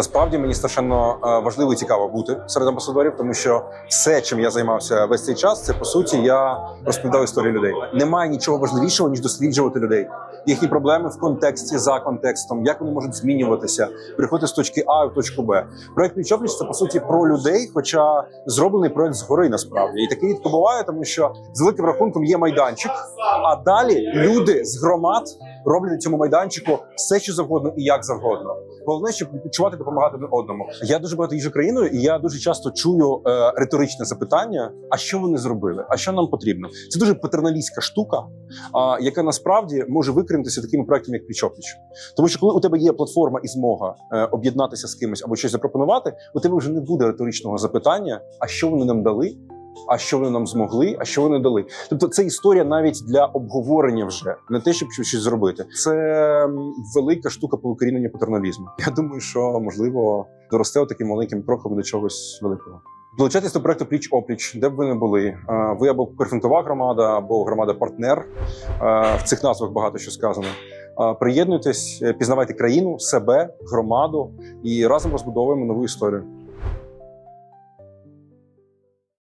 Насправді мені страшенно е, важливо і цікаво бути серед амбасадорів, тому що все, чим я займався весь цей час, це по суті я розповідав історії людей. Немає нічого важливішого ніж досліджувати людей, їхні проблеми в контексті за контекстом, як вони можуть змінюватися, переходити з точки А в точку Б. Проект Пліч-опліч – це по суті про людей, хоча зроблений проект згори насправді, і таке рідко буває, тому що з великим рахунком є майданчик, а далі люди з громад роблять на цьому майданчику все, що завгодно і як завгодно. Головне, щоб відчувати допомагати одному. Я дуже багато їжджу країною, і я дуже часто чую е, риторичне запитання: а що вони зробили? А що нам потрібно? Це дуже патерналістська штука, а, яка насправді може викринутися такими проектами, як Пліч-опліч. Тому що коли у тебе є платформа і змога е, об'єднатися з кимось або щось запропонувати, у тебе вже не буде риторичного запитання: а що вони нам дали? А що вони нам змогли, а що вони дали? Тобто, це історія навіть для обговорення вже не те, щоб щось зробити. Це велика штука по укоріненню патерналізму. Я думаю, що можливо доросте таким маленьким кроком до чогось великого. Долучайтесь до проекту пліч опліч, де б ви не були. Ви або прифронтова громада, або громада партнер. Е, В цих назвах багато що сказано. Приєднуйтесь, е, пізнавайте країну, себе, громаду і разом розбудовуємо нову історію.